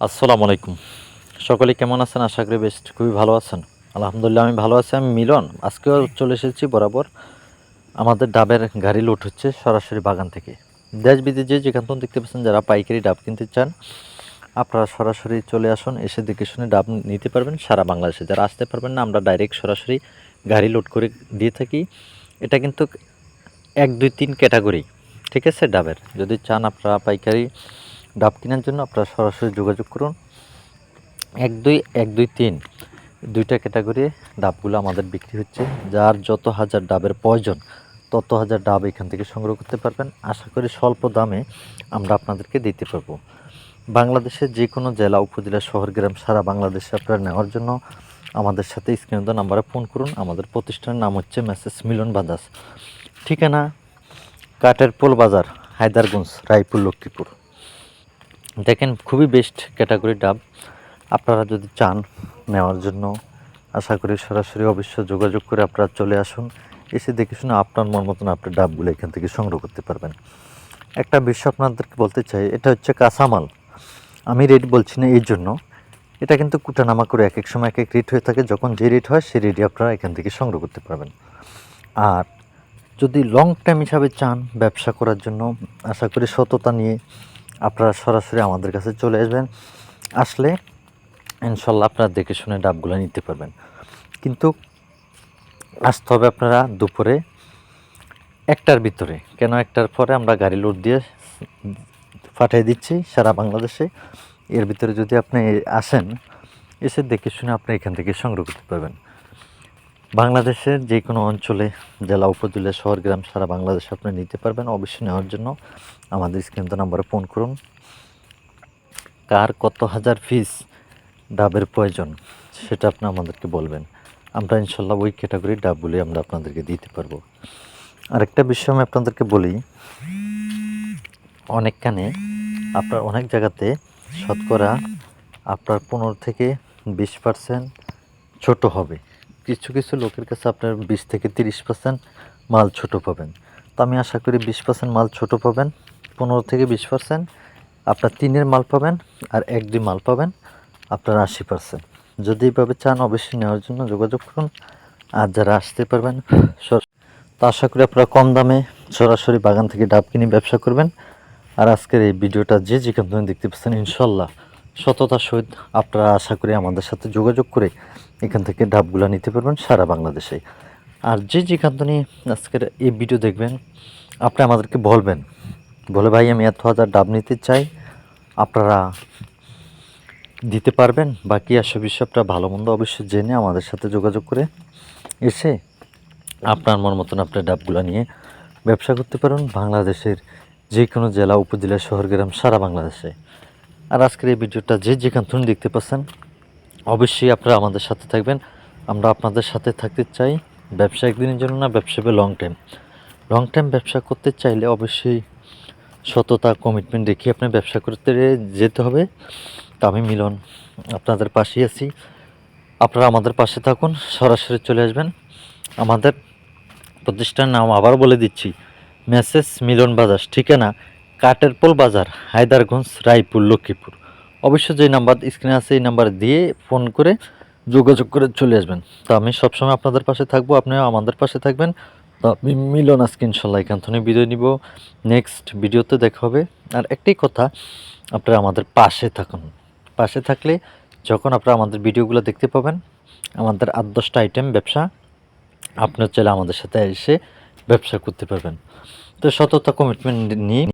আসসালামু আলাইকুম। সকলে কেমন আছেন? আশা করি বেশ খুবই ভালো আছেন। আলহামদুলিল্লাহ, আমি ভালো আছি। আমি মিলন। আজকেও চলে এসেছি বরাবর। আমাদের ডাবের গাড়ি লোড হচ্ছে সরাসরি বাগান থেকে। দেশ বিদেশে যেখান থেকে দেখতে পাচ্ছেন, যারা পাইকারি ডাব কিনতে চান, আপনারা সরাসরি চলে আসুন, এসে দেখে শুনে ডাব নিতে পারবেন সারা বাংলাদেশে। যারা আসতে পারবেন না, আমরা ডাইরেক্ট সরাসরি গাড়ি লোড করে দিয়ে থাকি। এটা কিন্তু এক, দুই, তিন ক্যাটাগরি ঠিক আছে, ডাবের। যদি চান আপনারা পাইকারি ডাব কেনার জন্য আপনারা সরাসরি যোগাযোগ করুন। এক দুই এক দুই তিন, দুইটা ক্যাটাগরি ডাবগুলো আমাদের বিক্রি হচ্ছে। যার যত হাজার ডাবের প্রয়োজন, তত হাজার ডাব এখান থেকে সংগ্রহ করতে পারবেন। আশা করি স্বল্প দামে আমরা আপনাদেরকে দিতে পারব। বাংলাদেশের যে কোনো জেলা, উপজেলা, শহর, গ্রাম সারা বাংলাদেশে আপনারা নেওয়ার জন্য আমাদের সাথে স্ক্রিনে নাম্বারে ফোন করুন। আমাদের প্রতিষ্ঠানের নাম হচ্ছে মেসেজ মিলন বাজাজ। ঠিকানা কাঠের পোল বাজার, হায়দারগঞ্জ, রায়পুর, লক্ষ্মীপুর। দেখেন, খুবই বেস্ট ক্যাটাগরি ডাব আপনারা যদি চান নেওয়ার জন্য, আশা করি সরাসরি অবশ্য যোগাযোগ করে আপনারা চলে আসুন। এসে দেখে শুনে আপনার মন মতন আপনার ডাবগুলো এখান থেকে সংগ্রহ করতে পারবেন। একটা বিষয় আপনাদেরকে বলতে চাই, এটা হচ্ছে কাঁচামাল। আমি রেট বলছি না এই জন্য। এটা কিন্তু কুটানামা করে এক এক সময় এক এক রেট হয়ে থাকে। যখন যে রেট হয়, সেই রেটই আপনারা এখান থেকে সংগ্রহ করতে পারবেন। আর যদি লং টাইম হিসাবে চান ব্যবসা করার জন্য, আশা করি সততা নিয়ে আপনারা সরাসরি আমাদের কাছে চলে আসবেন। আসলে ইনশাল্লাহ আপনারা দেখে শুনে ডাবগুলো নিতে পারবেন। কিন্তু আসতে হবে আপনারা দুপুরে একটার ভিতরে। কেন একটার পরে আমরা গাড়ি লোড দিয়ে পাঠিয়ে দিচ্ছি সারা বাংলাদেশে। এর ভিতরে যদি আপনি আসেন, এসে দেখে শুনে আপনি এখান থেকে সংগ্রহ করতে পারবেন। বাংলাদেশের যে কোনো অঞ্চলে জেলা, উপজেলা, শহর, গ্রাম, সারা বাংলাদেশে আপনি নিতে পারবেন। অবশ্যই নেওয়ার জন্য আমাদের স্ক্রিন নাম্বারে ফোন করুন। কার কত হাজার ফিস ডাবের প্রয়োজন সেটা আপনি আমাদেরকে বলবেন। আমরা ইনশাল্লাহ ওই ক্যাটাগরির ডাবগুলি আমরা আপনাদেরকে দিতে পারব। আরেকটা বিষয় আমি আপনাদেরকে বলি, অনেকখানে আপনার অনেক জায়গাতে শতকরা আপনার পনেরো থেকে বিশ পার্সেন্ট ছোটো হবে। কিছু কিছু লোকের কাছে আপনার বিশ থেকে তিরিশ পার্সেন্ট মাল ছোট পাবেন। তো আমি আশা করি বিশ পার্সেন্ট মাল ছোট পাবেন, পনেরো থেকে বিশ পার্সেন্ট আপনার তিনের মাল পাবেন আর এক দুই মাল পাবেন আপনার আশি পার্সেন্ট যদি এইভাবে চান অবশ্যই নেওয়ার জন্য যোগাযোগ করুন। আর যারা আসতে পারবেন তো আশা করি আপনারা কম দামে সরাসরি বাগান থেকে ডাব কিনে ব্যবসা করবেন। আর আজকের এই ভিডিওটা যে যেখান থেকে দেখতে পাচ্ছেন, ইনশাল্লাহ সততার সহিত আপনারা আশা করি আমাদের সাথে যোগাযোগ করে এখান থেকে ডাবগুলো নিতে পারবেন সারা বাংলাদেশে। আর যে যেখান থেকে আজকের এই ভিডিও দেখবেন, আপনি আমাদেরকে বলবেন, বলে, ভাই, আমি এত হাজার ডাব নিতে চাই, আপনারা দিতে পারবেন? বাকি আসে বিষয়টা ভালো মন্দ অবশ্যই জেনে আমাদের সাথে যোগাযোগ করে এসে আপনার মন মতন আপনার ডাবগুলো নিয়ে ব্যবসা করতে পারেন বাংলাদেশের যে কোনো জেলা, উপজেলা, শহর, গ্রাম, সারা বাংলাদেশে। আর আজকের এই ভিডিওটা যে যেখান থেকে দেখতে পাচ্ছেন, অবশ্যই আপনারা আমাদের সাথে থাকবেন। আমরা আপনাদের সাথে থাকতে চাই ব্যবসা একদিনের জন্য না, ব্যবসা লং টাইম লং টাইম ব্যবসা করতে চাইলে অবশ্যই সততা কমিটমেন্ট রেখে আপনার ব্যবসা করতে যেতে হবে। তা আমি মিলন আপনাদের পাশেই আছি। আপনারা আমাদের পাশে থাকুন, সরাসরি চলে আসবেন। আমাদের প্রতিষ্ঠানের নাম আবার বলে দিচ্ছি মেসেজ মিলন বাজার ঠিকানা কাটেরপোল বাজার হায়দারগঞ্জ, রায়পুর, লক্ষ্মীপুর। অবশ্য যে নাম্বার স্ক্রিনে আছে এই নাম্বার দিয়ে ফোন করে যোগাযোগ করে চলে আসবেন। তো আমি সবসময় আপনাদের পাশে থাকব, আপনিও আমাদের পাশে থাকবেন। তো আমি মিলন আজকে ইনশাল্লাহ এখান বিদায় নিব। নেক্সট ভিডিওতে দেখা হবে। আর একটাই কথা, আপনারা আমাদের পাশে থাকুন। পাশে থাকলে যখন আপনারা আমাদের ভিডিওগুলো দেখতে পাবেন, আমাদের আট দশটা আইটেম ব্যবসা আপনার চাইলে আমাদের সাথে এসে ব্যবসা করতে পারবেন। তো সততা কমিটমেন্ট নিয়ে